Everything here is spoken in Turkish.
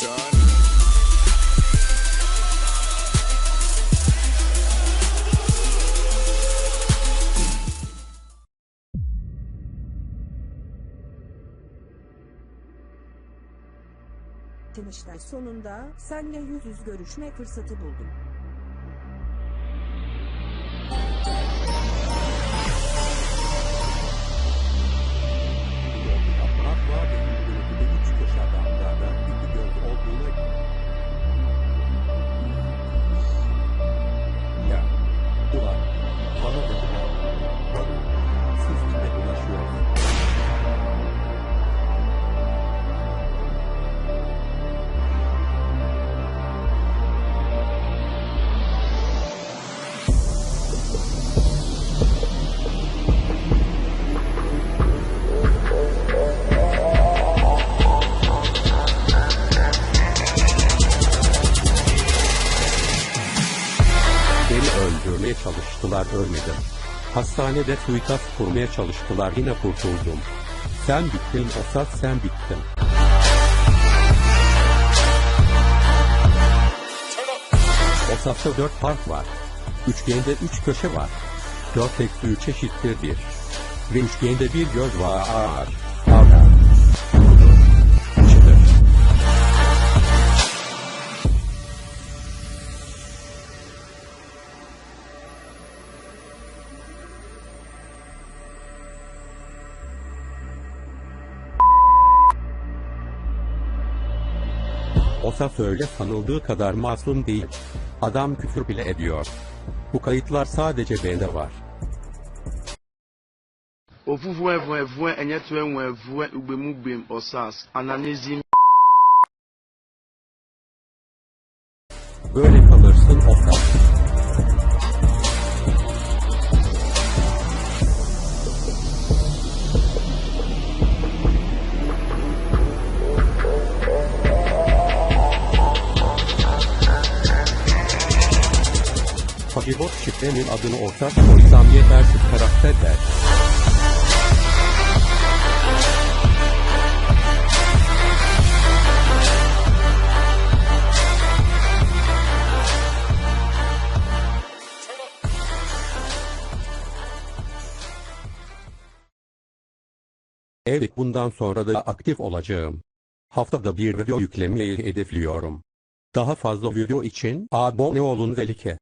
Tanıştay sonunda senle yüz yüz görüşme fırsatı buldum. Öldürmeye çalıştılar ölmedim. Hastanede suikast kurmaya çalıştılar yine kurtuldum. Sen bittin Osat sen bittin. Osat'ta dört harf var. Üçgende üç köşe var. Dört eksi üç eşittir bir. Ve üçgende bir göz var. Osas öyle sanıldığı kadar masum değil. Adam küfür bile ediyor. Bu kayıtlar sadece bende var. Böyle kalırsın Osas. Pagibot şifrenin adını ortak koysam yetersiz karakter der. Evet bundan sonra da aktif olacağım. Haftada bir video yüklemeyi hedefliyorum. Daha fazla video için abone olun ve like.